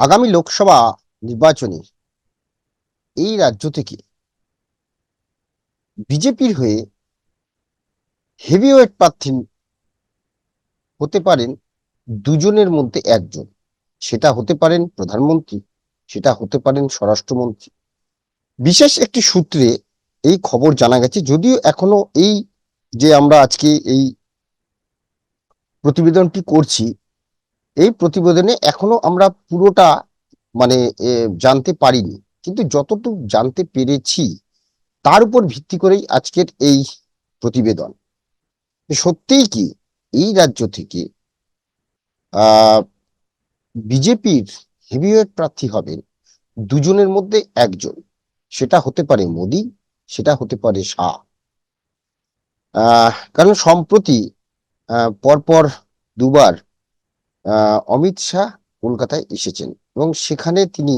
আগামী লোকসভা নির্বাচনে এই রাজ্য থেকে বিজেপির হয়ে হেভিওয়েট প্রার্থী হতে পারেন দুজনের মধ্যে একজন। সেটা হতে পারেন প্রধানমন্ত্রী, সেটা হতে পারেন স্বরাষ্ট্রমন্ত্রী। বিশেষ একটি সূত্রে এই খবর জানা গেছে, যদিও এখনও এই যে আমরা আজকে এই প্রতিবেদনটি করছি এই প্রতিবেদনে এখনও আমরা পুরোটা মানে জানতে পারিনি। কিন্তু যতটুকু জানতে পেরেছি, তার উপর ভিত্তি করেই আজকের এই প্রতিবেদন। সত্যিই কি, এই রাজ্য থেকে বিজেপির হেভিওয়েট প্রার্থী হবেন দুজনের মধ্যে একজন। সেটা হতে পারে মোদি, সেটা হতে পারে শাহ। কারণ সম্প্রতি পরপর দুবার অমিত শাহ কলকাতায় এসেছেন এবং সেখানে তিনি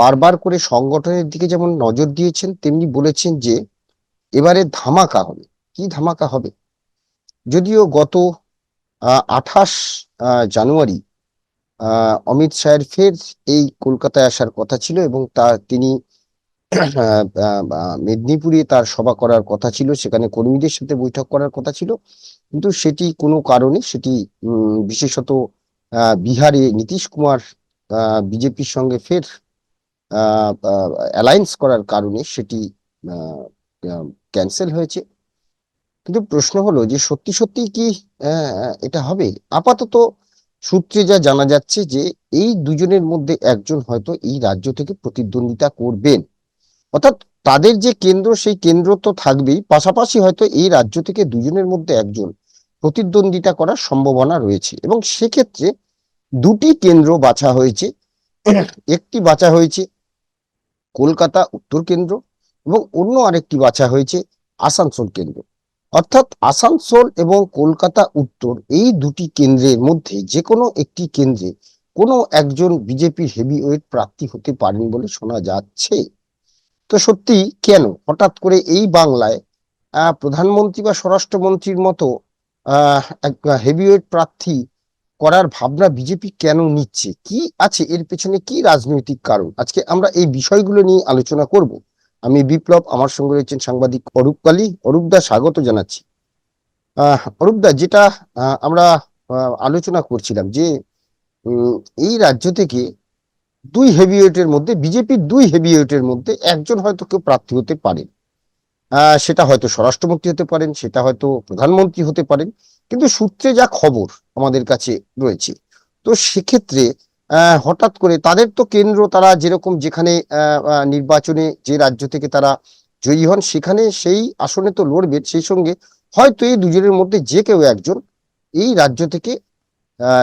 বারবার করে সংগঠনের দিকে যেমন নজর দিয়েছেন, তেমনি বলেছেন যে এবারে ধামাকা হবে। কি ধামাকা হবে? যদিও গত আঠাশ জানুয়ারি অমিত শাহের ফের এই কলকাতায় আসার কথা ছিল এবং তা তিনি মেদিনীপুরে তার সভা করার কথা ছিল, সেখানে কর্মীদের সাথে বৈঠক করার কথা ছিল। কিন্তু সেটি কোনো কারণে, সেটি বিশেষত বিহারে নীতিশ কুমার বিজেপির সঙ্গে ফের অ্যালায়েন্স করার কারণে সেটি ক্যান্সেল হয়েছে। কিন্তু প্রশ্ন হলো যে সত্যি সত্যি কি এটা হবে? আপাতত সূত্রে যা জানা যাচ্ছে যে এই দুজনের মধ্যে একজন হয়তো এই রাজ্য থেকে প্রতিদ্বন্দ্বিতা করবেন। অর্থাৎ তাদের যে কেন্দ্র, সেই কেন্দ্র তো থাকবেই। পাশাপাশি হয়তো এই রাজ্য থেকে দুজনের মধ্যে একজন প্রতিদ্বন্দ্বিতা করার সম্ভাবনা রয়েছে। এবং সেক্ষেত্রে দুটি কেন্দ্র বাছা হয়েছে। একটি বাছা হয়েছে কলকাতা উত্তর কেন্দ্র এবং অন্য আরেকটি বাছা হয়েছে আসানসোল কেন্দ্র। অর্থাৎ আসানসোল এবং কলকাতা উত্তর এই দুটি কেন্দ্রের মধ্যে যে কোনো একটি কেন্দ্রে কোনো একজন বিজেপির হেভিওয়েট প্রার্থী হতে পারেন বলে শোনা যাচ্ছে। তো সত্যি কেন? হঠাৎ করে এই বাংলায় প্রধানমন্ত্রী বা স্বরাষ্ট্রমন্ত্রীর মতো এক হেভিওয়েট প্রার্থী করার ভাবনা বিজেপি কেন নিচ্ছে? কি আছে? এর পেছনে কি রাজনৈতিক কারণ? আজকে আমরা এই বিষয়গুলো নিয়ে আলোচনা করব। আমি বিপ্লব, আমার সঙ্গে রয়েছেন সাংবাদিক অরূপ কালী। অরূপ দা, স্বাগত জানাচ্ছি। অরূপ দা, যেটা আমরা আলোচনা করছিলাম যে এই রাজ্য থেকে দুই হেভিওয়েটের মধ্যে বিজেপির দুই হেভিওয়েটের মধ্যে একজন হয়তো কেউ প্রার্থী হতে পারেন। সেটা হয়তো স্বরাষ্ট্রমন্ত্রী হতে পারেন, সেটা হয়তো প্রধানমন্ত্রী হতে পারেন। কিন্তু সূত্রে যা খবর আমাদের কাছে রয়েছে, তো সেক্ষেত্রে হঠাৎ করে তাদের তো কেন্দ্র, তারা যেরকম যেখানে নির্বাচনে যে রাজ্য থেকে তারা জয়ী হন, সেখানে সেই আসনে তো লড়বেন। সেই সঙ্গে হয়তো এই দুজনের মধ্যে যে কেউ একজন এই রাজ্য থেকে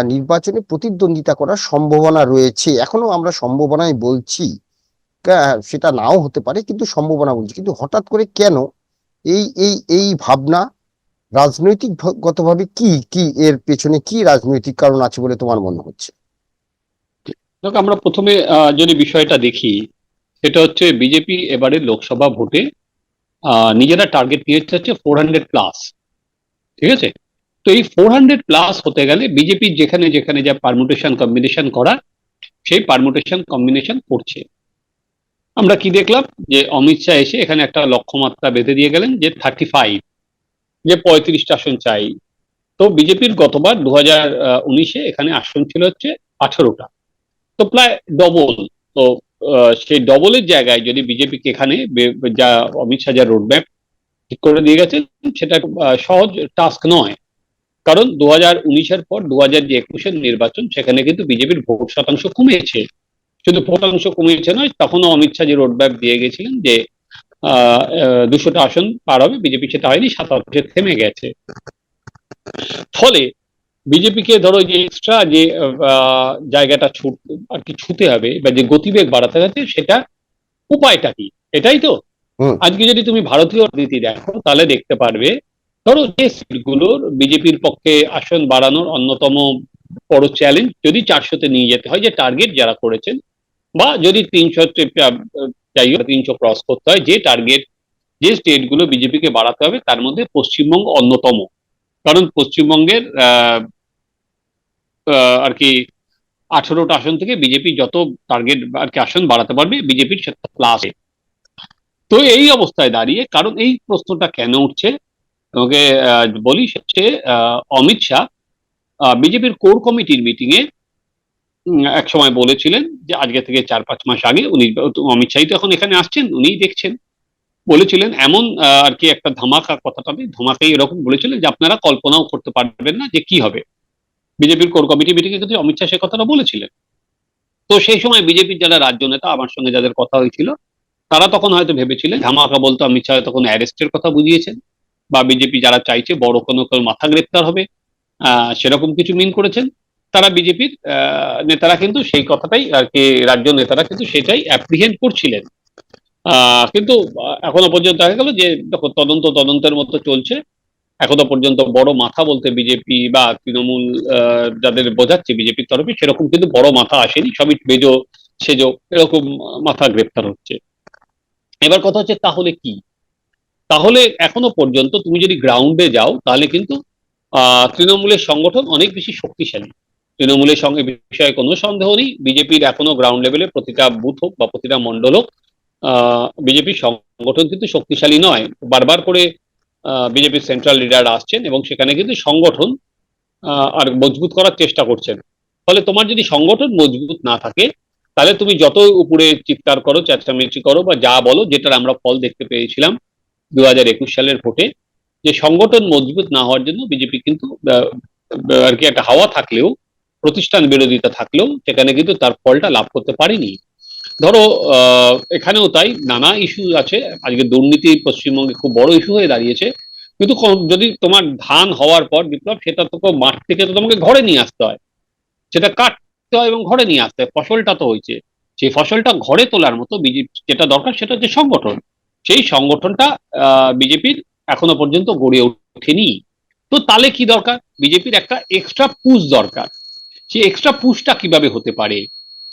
নির্বাচনে প্রতিদ্বন্দ্বিতা করার সম্ভাবনা রয়েছে। এখনও আমরা সম্ভাবনায় বলছি সেটা নাও হতে পারে, কিন্তু সম্ভাবনা বলছি। কিন্তু হঠাৎ করে কেন? এই এই এই ভাবনা রাজনৈতিক ভ- গতভাবে কি কি এর পেছনে কি রাজনৈতিক কারণ আছে বলে তোমার মনে হচ্ছে? আমরা প্রথমে যদি বিষয়টা দেখি, সেটা হচ্ছে বিজেপি এবারে লোকসভা ভোটে নিজেরা টার্গেট নিয়েছে হচ্ছে ফোর হান্ড্রেড প্লাস ঠিক আছে? তো এই ফোর হান্ড্রেড প্লাস হতে গেলে বিজেপি যেখানে যেখানে যা পারমুটেশন কম্বিনেশন করা, সেই পারমুটেশন কম্বিনেশন করছে। আমরা কি দেখলাম? যে অমিত শাহ এসে এখানে একটা লক্ষ্যমাত্রা বেঁধে দিয়ে গেলেন যে থার্টি ফাইভ যে পঁয়ত্রিশটা আসন চাই। তো বিজেপির গতবার দু হাজার উনিশে এখানে আসন ছিল হচ্ছে আঠারোটা। তো প্রায় ডবল তো সেই ডবলের জায়গায় যদি বিজেপিকে এখানে যা অমিত শাহ যা রোড রোডম্যাপ ঠিক করে দিয়ে গেছেন, সেটা সহজ টাস্ক নয়। কারণ দু হাজার উনিশের পর দু হাজার যে একুশের নির্বাচন সেখানে কিন্তু বিজেপির ভোট শতাংশ কমেছে। শুধু ভোট ভোটাংশ কমেছে নয় তখনও অমিত শাহ যে রোডম্যাপ দিয়ে গেছিলেন যে আহ দুশোটা আসন পার হবে বিজেপি সেটা হয়নি সাতাশে থেমে গেছে। ফলে বিজেপিকে ধরো যে এক্সট্রা যে জায়গাটা ছুট আর কি ছুতে হবে বা যে গতিবেগ বাড়াতে হবে সেটা উপায়টা কি? এটাই তো? আজকে যদি তুমি ভারতীয় রাজনীতি দেখো তাহলে দেখতে পারবে ধরো যে সিটগুলোর বিজেপির পক্ষে আসন বাড়ানোর অন্যতম বড় চ্যালেঞ্জ যদি চারশোতে নিয়ে যেতে হয়, যে টার্গেট যারা করেছেন, বা যদি তিনশো যাই হোক, তিনশো ক্রস করতে হয়, যে টার্গেট যে স্টেটগুলো বিজেপিকে বাড়াতে হবে, তার মধ্যে পশ্চিমবঙ্গ অন্যতম। কারণ পশ্চিমবঙ্গের আর কি আঠেরোটা আসন থেকে বিজেপি যত টার্গেট আর কি আসন বাড়াতে পারবে, বিজেপির সেটা প্লাস তো এই অবস্থায় দাঁড়িয়ে, কারণ এই প্রশ্নটা কেন উঠছে? তোমাকে বলি আহ, অমিত শাহ বিজেপির কোর কমিটির মিটিং এ এক সময় বলেছিলেন যে আজকে থেকে চার পাঁচ মাস আগে উনি অমিত শাহই তো এখন এখানে আসছেন উনিই দেখছেন। বলেছিলেন এমন আর কি একটা ধামাকা কথাটা ধামাকাই এরকম বলেছিলেন যে আপনারা কল্পনাও করতে পারবেন না যে কি হবে। বিজেপির কোর কমিটি মিটিং এ কিন্তু অমিত শাহ সে কথাটা বলেছিলেন। তো সেই সময় বিজেপির যারা রাজ্য নেতা আমার সঙ্গে যাদের কথা হয়েছিল তারা তখন হয়তো ভেবেছিলেন ধামাকা বলতো অমিত শাহ তখন অ্যারেস্টের কথা বুঝিয়েছেন। বা বিজেপি যারা চাইছে বড় কোনো কেউ মাথা গ্রেপ্তার হবে সেরকম কিছু মিন করেছেন, তারা বিজেপির নেতারা কিন্তু সেই কথাটাই আর কি রাজ্য নেতারা কিন্তু সেটাই অ্যাপ্রিহেন্ড করছিলেন। কিন্তু এখনও পর্যন্ত দেখা গেল যে, দেখো, তদন্ত তদন্তের মতো চলছে। এখনও পর্যন্ত বড় মাথা বলতে বিজেপি বা তৃণমূল যাদের বোঝাচ্ছে বিজেপির তরফে, সেরকম কিন্তু বড় মাথা আসেনি, সবই বেজো, সেজো, এরকম মাথা গ্রেপ্তার হচ্ছে। এবার কথা হচ্ছে তাহলে কি? তাহলে এখনও পর্যন্ত তুমি যদি গ্রাউন্ডে যাও, তাহলে কিন্তু তৃণমূলের সংগঠন অনেক বেশি শক্তিশালী। তৃণমূলের সঙ্গে বিষয়ে কোনো সন্দেহ নেই। বিজেপির এখনও গ্রাউন্ড লেভেলে প্রতিটা বুথ হোক বা প্রতিটা মন্ডল হোক বিজেপির সংগঠন কিন্তু শক্তিশালী নয়। বারবার করে বিজেপির সেন্ট্রাল লিডার আসছেন এবং সেখানে কিন্তু সংগঠন আর মজবুত করার চেষ্টা করছেন। ফলে তোমার যদি সংগঠন মজবুত না থাকে, তাহলে তুমি যত উপরে চিৎকার করো, চেঁচামেচি করো বা যা বলো, যেটার আমরা ফল দেখতে পেয়েছিলাম দু হাজার একুশ সালের ভোটে যে সংগঠন মজবুত না হওয়ার জন্য বিজেপি কিন্তু আর কি একটা হাওয়া থাকলেও, প্রতিষ্ঠান বিরোধিতা থাকলেও সেখানে কিন্তু তার ফলটা লাভ করতে পারেনি। ধরো এখানেও তাই নানা ইস্যু আছে। আজকে দুর্নীতি পশ্চিমবঙ্গে খুব বড় ইস্যু হয়ে দাঁড়িয়েছে। কিন্তু যদি তোমার ধান হওয়ার পর বিপ্লব, সেটা তো মাঠ থেকে তো তোমাকে ঘরে নিয়ে আসতে হয়। সেটা কাটতে হয় এবং ঘরে নিয়ে আসতে হয়। ফসলটা তো হয়েছে। সেই ফসলটা ঘরে তোলার মতো বিজেপি, যেটা দরকার সেটা হচ্ছে সংগঠন। সেই সংগঠনটা বিজেপির এখনও পর্যন্ত গড়ে ওঠেনি। তো তাহলে কি দরকার? বিজেপির একটা এক্সট্রা পুশ দরকার। সেই এক্সট্রা পুশটা কীভাবে হতে পারে?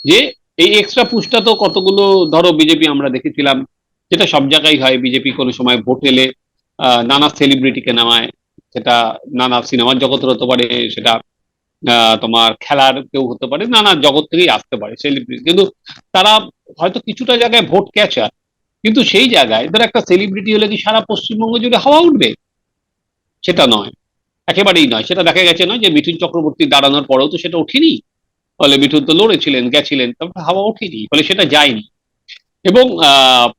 যে এই এক্সট্রা পুশটা তো কতগুলো, ধরো বিজেপি আমরা দেখেছিলাম, যেটা সব জায়গায় হয়। বিজেপি কোনো সময় ভোট এলে নানা সেলিব্রিটিকে নামায়। সেটা নানা সিনেমার জগতের হতে পারে, সেটা তোমার খেলার কেউ হতে পারে, নানা জগৎ থেকেই আসতে পারে সেলিব্রিটি কিন্তু তারা হয়তো কিছুটা জায়গায় ভোট ক্যাচার কিন্তু সেই জায়গায় ধর একটা সেলিব্রিটি হলে কি সারা পশ্চিমবঙ্গ জুড়ে হাওয়া উঠবে? সেটা নয়। একেবারেই নয়। সেটা দেখা গেছে নয় যে মিঠুন চক্রবর্তী দাঁড়ানোর পরেও তো সেটা ওঠেনি। ফলে মিঠুন তো লড়েছিলেন, গেছিলেন, তারপর হাওয়া ওঠেনি, ফলে সেটা যায়নি। এবং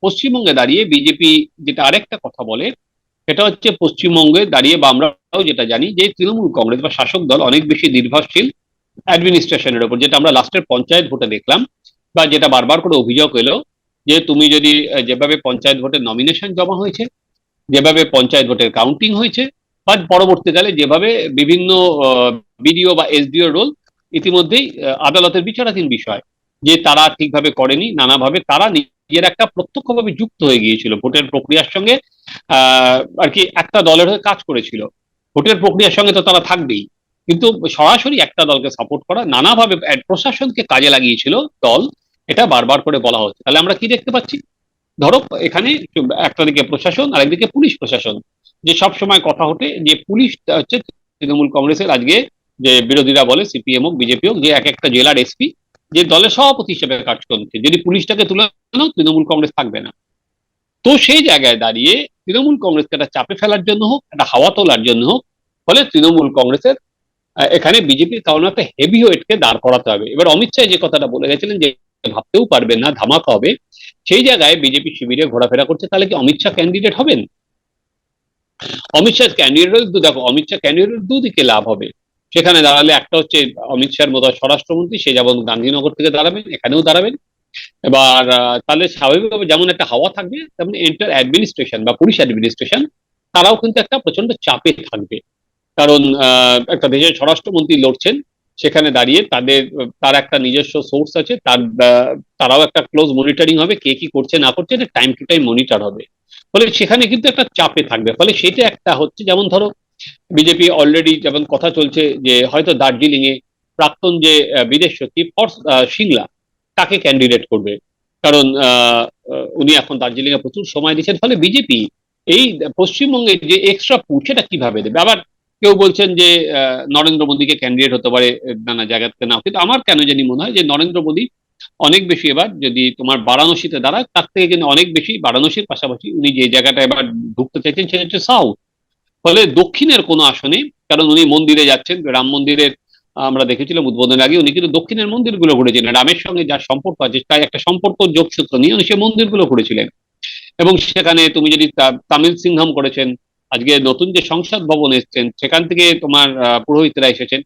পশ্চিমবঙ্গে দাঁড়িয়ে বিজেপি যেটা আরেকটা কথা বলে, সেটা হচ্ছে পশ্চিমবঙ্গে দাঁড়িয়ে বা আমরাও যেটা জানি যে তৃণমূল কংগ্রেস বা শাসক দল অনেক বেশি নির্ভরশীল অ্যাডমিনিস্ট্রেশনের উপর যেটা আমরা লাস্টের পঞ্চায়েত ভোটে দেখলাম, বা যেটা বারবার করে অভিযোগ এলো যে তুমি যদি যেভাবে পঞ্চায়েত ভোটের নমিনেশন জমা হয়েছে, যেভাবে পঞ্চায়েত ভোটের কাউন্টিং হয়েছে, বা পরবর্তীকালে যেভাবে বিভিন্ন বিডিও বা এসডিও রোল ইতিমধ্যেই আদালতের বিচারাধীন বিষয়, যে তারা ঠিকভাবে করেনি, নানাভাবে তারা নিজের একটা প্রত্যক্ষভাবে যুক্ত হয়ে গিয়েছিল। ভোটের প্রক্রিয়ার সঙ্গে আর কি একটা দলের হয়ে কাজ করেছিল। ভোটের প্রক্রিয়ার সঙ্গে তো তারা থাকবেই। কিন্তু সরাসরি একটা দলকে সাপোর্ট করা, নানাভাবে প্রশাসনকে কাজে লাগিয়েছিল দল এটা বারবার করে বলা হচ্ছে। তাহলে আমরা কি দেখতে পাচ্ছি? ধরো, এখানে একটা দিকে প্রশাসন আর একদিকে পুলিশ প্রশাসন। যে সব সময় কথা ওঠে যে পুলিশ হচ্ছে তৃণমূল কংগ্রেসের আজকে যে বিরোধীরা বলে, সিপিএম হোক, বিজেপি হোক, যে এক একটা জেলার এসপি, যে দলের সভাপতি হিসেবে কাজ করছে। যদি পুলিশটাকে তুলে নাও, তৃণমূল কংগ্রেস থাকবে না। তো সেই জায়গায় দাঁড়িয়ে তৃণমূল কংগ্রেসকে একটা চাপে ফেলার জন্য হোক, একটা হাওয়া তোলার জন্য হোক, ফলে তৃণমূল কংগ্রেসের এখানে বিজেপির কারণ একটা হেভি ওয়েটকে দাঁড় করাতে হবে। এবার অমিত শাহ যে কথাটা বলে গেছিলেন যে ভাবতেও পারবেন না, ধামাকা হবে। সেই জায়গায় বিজেপি শিবিরে ঘোরাফেরা করছে, তাহলে কি অমিত শাহ ক্যান্ডিডেট হবেন? অমিত শাহ ক্যান্ডিডেট দেখো, অমিত শাহ ক্যান্ডিডেট দুদিকে লাভ হবে। সেখানে দাঁড়ালে একটা হচ্ছে অমিত শাহর মতো স্বরাষ্ট্রমন্ত্রী, সে যেমন গান্ধীনগর থেকে দাঁড়াবেন, এখানেও দাঁড়াবেন। এবার তাহলে স্বাভাবিকভাবে যেমন একটা হাওয়া থাকবে, তেমন এন্টার অ্যাডমিনিস্ট্রেশন বা পুলিশ অ্যাডমিনিস্ট্রেশন তারাও কিন্তু একটা প্রচণ্ড চাপে থাকবে। কারণ একটা দেশের স্বরাষ্ট্রমন্ত্রী লড়ছেন সেখানে দাঁড়িয়ে তাদের, তার একটা নিজস্ব সোর্স আছে, তার, তারাও একটা ক্লোজ মনিটরিং হবে, কে কি করছে, না করছে, এটা টাইম টু টাইম মনিটর হবে। ফলে সেখানে কিন্তু একটা চাপে থাকবে। ফলে সেটা একটা হচ্ছে, যেমন ধরো, বিজেপি অলরেডি যেমন কথা চলছে যে, হয়তো দার্জিলিং এ প্রাক্তন যে বিদেশ সচিব সিংলা, তাকে ক্যান্ডিডেট করবে। কারণ উনি এখন দার্জিলিং এ প্রচুর সময় দিচ্ছেন। ফলে বিজেপি এই পশ্চিমবঙ্গে যে এক্সট্রা পুট সেটা কীভাবে দেবে? আবার কেউ বলছেন যে নরেন্দ্র মোদীকে ক্যান্ডিডেট হতে পারে নানা জায়গাতে নাও কিন্তু আমার কেন জানি মনে হয় যে, নরেন্দ্র মোদী অনেক বেশি এবার যদি তোমার বারাণসীতে দাঁড়ায় তার থেকে কিন্তু অনেক বেশি বারাণসীর পাশাপাশি উনি যে জায়গাটা এবার ঢুকতে চাইছেন সেটা হচ্ছে সাউথ ফলে দক্ষিণের কোনো আসনে কারণ উনি মন্দিরে যাচ্ছেন, রাম মন্দিরের, আমরা দেখেছিলাম উদ্বোধনের আগে, উনি কিন্তু দক্ষিণের মন্দিরগুলো ঘুরেছিলেন। রামের সঙ্গে যার সম্পর্ক আছে, তাই একটা সম্পর্ক যোগসূত্র নিয়ে উনি সেই মন্দিরগুলো ঘুরেছিলেন। এবং সেখানে তুমি যদি তামিল সিংহম করেছেন আজকে নতুন যে সংসদ ভবন এসছেন সেখান থেকে তোমার পুরোহিতরা এসেছেন।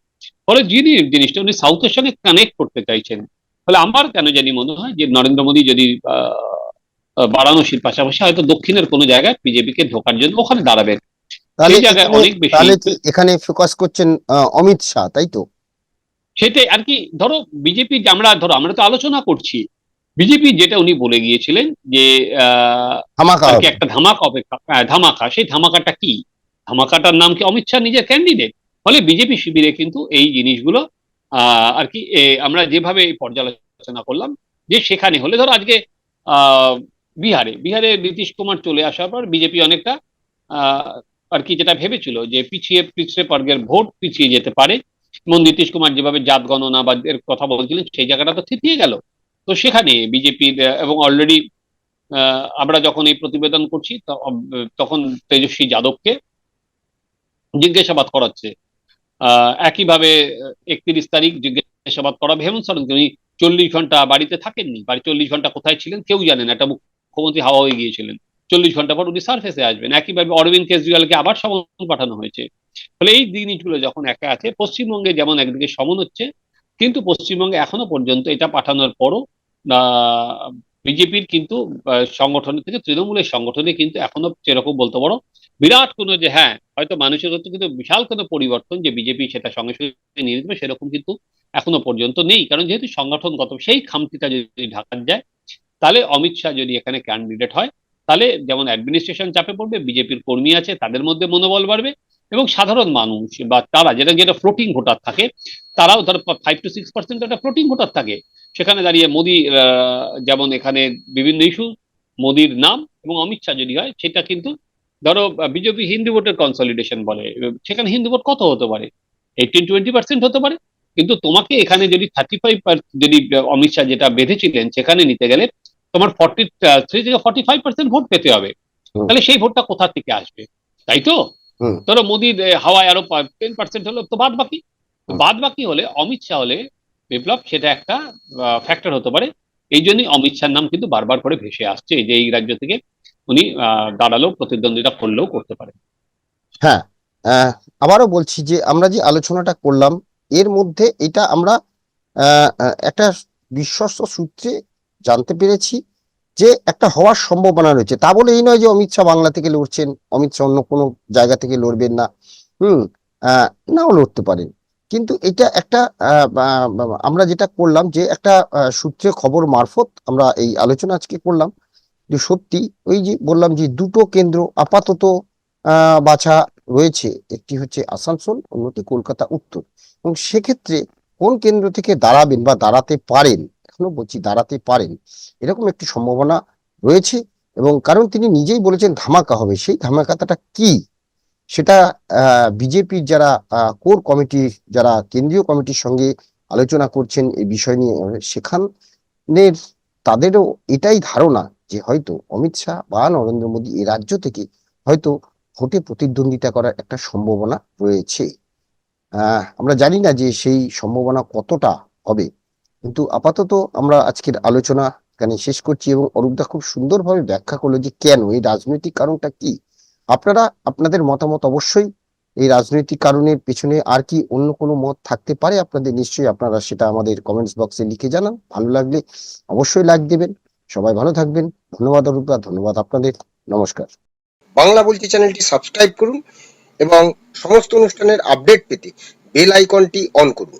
ফলে যিনি জিনিসটা উনি সাউথের সঙ্গে কানেক্ট করতে চাইছেন। ফলে আমার কেন জানি মনে হয় যে নরেন্দ্র মোদী যদি বারাণসীর পাশাপাশি হয়তো দক্ষিণের কোনো জায়গায় বিজেপিকে ঢোকার জন্য ওখানে দাঁড়াবেন। তাহলে এখানে- ফোকাস করছেন অমিত শাহ তাই তো? সেটাই আর কি ধরো বিজেপি আমরা ধরো আমরা তো আলোচনা করছি। বিজেপি যেটা উনি বলে গিয়েছিলেন যে আহ, একটা ধামাকা অপেক্ষা ধামাকা সেই ধামাকাটা কি? ধামাকাটার নাম কি অমিত শাহ নিজের ক্যান্ডিডেট ফলে বিজেপি শিবিরে কিন্তু এই জিনিসগুলো আহ, আর কি আমরা যেভাবে পর্যালোচনা করলাম যে সেখানে হলে ধরো আজকে আহ, বিহারে বিহারে নীতিশ কুমার চলে আসার পর বিজেপি অনেকটা আহ, আর কি যেটা ভেবেছিল যে পিছিয়ে পিছিয়ে বর্গের ভোট পিছিয়ে যেতে পারে। এবং নীতিশ কুমার যেভাবে জাত গণনা বা এর কথা বলছিলেন সেই জায়গাটা তো থিতিয়ে গেল। তো সেখানে বিজেপির এবং অলরেডি আমরা যখন এই প্রতিবেদন করছি তখন তেজস্বী যাদবকে জিজ্ঞাসাবাদ করাচ্ছে। একইভাবে, একত্রিশ তারিখ জিজ্ঞাসাবাদ করা হেমন্ত সোরেন উনি চল্লিশ ঘণ্টা বাড়িতে থাকেননি। বাড়ি চল্লিশ ঘণ্টা কোথায় ছিলেন কেউ জানেন একটা মুখ্যমন্ত্রী হাওয়া হয়ে গিয়েছিলেন। চল্লিশ ঘণ্টা পর উনি সার্ফেসে আসবেন। একইভাবে অরবিন্দ কেজরিওয়ালকে আবার সমন পাঠানো হয়েছে। ফলে এই জিনিসগুলো যখন একা আছে, পশ্চিমবঙ্গে যেমন একদিকে সমন হচ্ছে, কিন্তু পশ্চিমবঙ্গে এখনও পর্যন্ত এটা পাঠানোর পরও বিজেপির কিন্তু সংগঠন থেকে তৃণমূলের সংগঠনে কিন্তু এখনও সেরকম বলতে পারো, বিরাট কোনো যে হ্যাঁ হয়তো মানুষের হচ্ছে কিন্তু বিশাল কোনো পরিবর্তন যে বিজেপি সেটা সঙ্গে সঙ্গে নিয়ে নেবে সেরকম কিন্তু এখনও পর্যন্ত নেই। কারণ যেহেতু সংগঠনগত সেই খামতিটা যদি ঢাকা যায়, তাহলে অমিত শাহ যদি এখানে ক্যান্ডিডেট হয়, তাহলে যেমন অ্যাডমিনিস্ট্রেশন চাপে পড়বে, বিজেপির কর্মী আছে, তাদের মধ্যে মনোবল বাড়বে। এবং সাধারণ মানুষ বা তারা যেটা যেটা ফ্লোটিং ভোটার থাকে তারাও ধরো ফাইভ টু সিক্স পার্সেন্ট একটা ফ্লোটিং ভোটার থাকে। সেখানে দাঁড়িয়ে মোদি যেমন এখানে বিভিন্ন ইস্যু মোদির নাম এবং অমিত শাহ যদি হয় সেটা কিন্তু ধরো বিজেপি হিন্দু ভোটের কনসলিডেশন বলে। সেখানে হিন্দু ভোট কত হতে পারে? এইটিন টোয়েন্টি পার্সেন্ট হতে পারে। কিন্তু তোমাকে এখানে যদি থার্টি ফাইভ যদি অমিত শাহ যেটা বেঁধেছিলেন সেখানে নিতে গেলে তোমার ফর্টি থ্রি থেকে ফর্টি ফাইভ পার্সেন্ট ভোট পেতে হবে। তাহলে সেই ভোটটা কোথা থেকে আসবে? তাই তো। ধরো আহ, হাওয়ায় আরও টেন পার্সেন্ট হলো তো বাদ বাকি বাদ বাকি হলে অমিত শাহ হলে বিপ্লব সেটা একটা ফ্যাক্টর হতে পারে। এই জন্যই অমিত শাহর নাম কিন্তু বারবার করে ভেসে আসছে। যে এই রাজ্য থেকে উনি আহ, দাঁড়ালেও প্রতিদ্বন্দ্বিতা করলেও করতে পারে। হ্যাঁ আহ, আবারও বলছি যে আমরা যে আলোচনাটা করলাম এর মধ্যে এটা আমরা একটা বিশ্বস্ত সূত্রে জানতে পেরেছি। যে একটা হওয়ার সম্ভাবনা রয়েছে। তা বলে এই নয় যে অমিত শাহ বাংলা থেকে লড়ছেন, অমিত শাহ অন্য কোনো জায়গা থেকে লড়বেন না। হুম নাও লড়তে পারেন। কিন্তু এটা একটা আমরা যেটা করলাম যে একটা সূত্রে খবর মারফত আমরা এই আলোচনা আজকে করলাম যে সত্যি ওই যে বললাম যে দুটো কেন্দ্র আপাতত বাছা রয়েছে। একটি হচ্ছে আসানসোল, অন্যটি কলকাতা উত্তর এবং সেক্ষেত্রে কোন কেন্দ্র থেকে দাঁড়াবেন বা দাঁড়াতে পারেন এখনও বলছি দাঁড়াতে পারেন। এরকম একটি সম্ভাবনা রয়েছে এবং কারণ তিনি নিজেই বলেছেন ধামাকা হবে। সেই ধামাকাটা কি? সেটা বিজেপির যারা কোর কমিটি, যারা কেন্দ্রীয় কমিটির সঙ্গে আলোচনা করছেন এই বিষয় নিয়ে, সেখানের তাদেরও এটাই ধারণা যে হয়তো অমিত শাহ বা নরেন্দ্র মোদী এই রাজ্য থেকে হয়তো ভোটে প্রতিদ্বন্দ্বিতা করার একটা সম্ভাবনা রয়েছে। আমরা জানি না যে সেই সম্ভাবনা কতটা হবে। কিন্তু আপাতত আমরা আজকের আলোচনা এখানে শেষ করছি এবং অরূপদা খুব সুন্দরভাবে ব্যাখ্যা করল যে কেন, এই রাজনৈতিক কারণটা কি? আপনারা, আপনাদের মতামত অবশ্যই এই রাজনৈতিক কারণের পেছনে আর কি অন্য কোনো মত থাকতে পারে আপনাদের নিশ্চয়ই আপনারা সেটা আমাদের কমেন্টস বক্সে লিখে জানান। ভালো লাগলে অবশ্যই লাইক দেবেন। সবাই ভালো থাকবেন। ধন্যবাদ অরূপদা ধন্যবাদ আপনাদের। নমস্কার। বাংলা বলছি চ্যানেলটি সাবস্ক্রাইব করুন এবং সমস্ত অনুষ্ঠানের আপডেট পেতে বেল আইকনটি অন করুন।